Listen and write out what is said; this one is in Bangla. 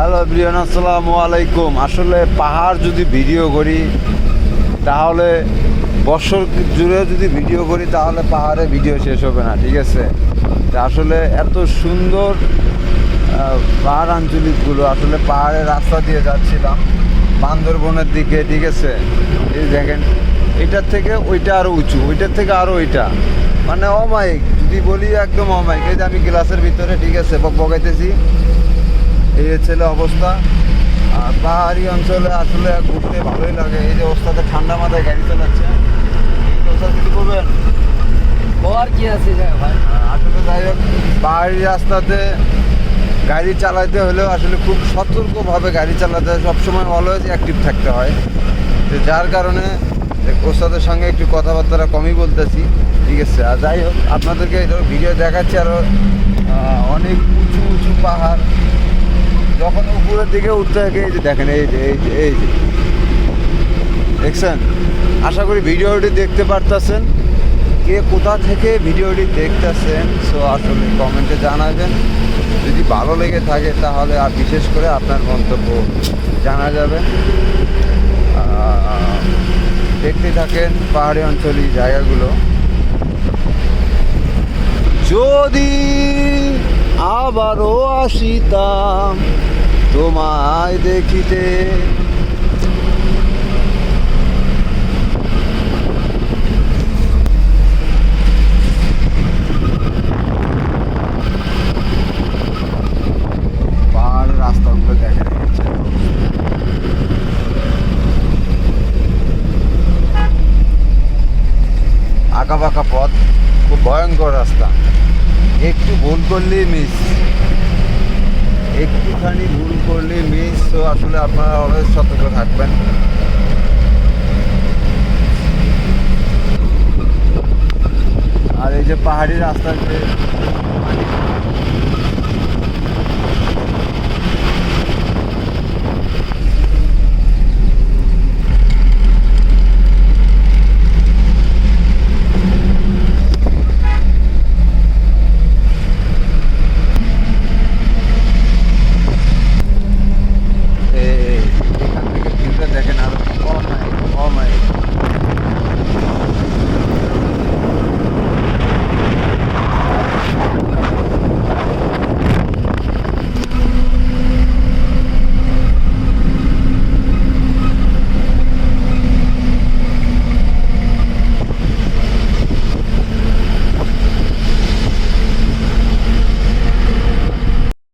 হ্যালো ব্রিয়ান আসসালামু আলাইকুম। আসলে পাহাড় যদি ভিডিও করি, তাহলে বছর জুড়ে যদি ভিডিও করি, তাহলে পাহাড়ে ভিডিও শেষ হবে না, ঠিক আছে? আসলে এত সুন্দর পাহাড় আঞ্চলিকগুলো, আসলে পাহাড়ের রাস্তা দিয়ে যাচ্ছিলাম, বান্দরবনের দিকে, ঠিক আছে? এই দেখেন, এটার থেকে ওইটা আরও উঁচু, ওইটার থেকে আরও ওইটা। মানে অমায়িক, যদি বলি একদম অমায়িক, এই যে আমি গ্লাসের ভিতরে, ঠিক আছে বক বকাইতেছি এই ছেলে অবস্থা। আর পাহাড়ি অঞ্চলে আসলে ঘুরতে ভালোই লাগে। এই যে অবস্থাতে ঠান্ডা মাথায় গাড়ি চালাচ্ছে। এই স্যার কিছু করবেন আর কি আছে আসলে যাই হোক পাহাড়ি রাস্তাতে গাড়ি চালাতে হলেও আসলে খুব সতর্কভাবে গাড়ি চালাতে হয়। সবসময় অলওয়েজ অ্যাক্টিভ থাকতে হয়। তো যার কারণে ওস্তাদের সঙ্গে একটু কথাবার্তা কমই বলতেছি। ঠিক আছে আর যাই হোক আপনাদেরকে ভিডিও দেখাচ্ছি আরও অনেক উঁচু উঁচু পাহাড়। যখন উপরের দিকে উঠতে থাকে, এই যে দেখেন, এই যে এই যে এই যে। দেখছেন? আশা করি ভিডিওটি দেখতে পারতেছেন। কে কোথা থেকে ভিডিওটি দেখতেছেন, সো আসলে কমেন্টে জানাবেন। যদি ভালো লেগে থাকে, তাহলে আর বিশেষ করে আপনার মন্তব্য জানা যাবে। দেখতে থাকেন পাহাড়ি অঞ্চলি জায়গাগুলো। যদি আবারও আসিতাম তোমায় দেখিতে। রাস্তাগুলো দেখা যাচ্ছে। আঁকা বাঁকা পথ, খুব ভয়ঙ্কর রাস্তা। একটু ভুল করলেই মিস একটুখানি ভুল করলে মিস তো আসলে আপনারা অনেক সতর্ক থাকবেন। আর এই যে পাহাড়ি রাস্তার যে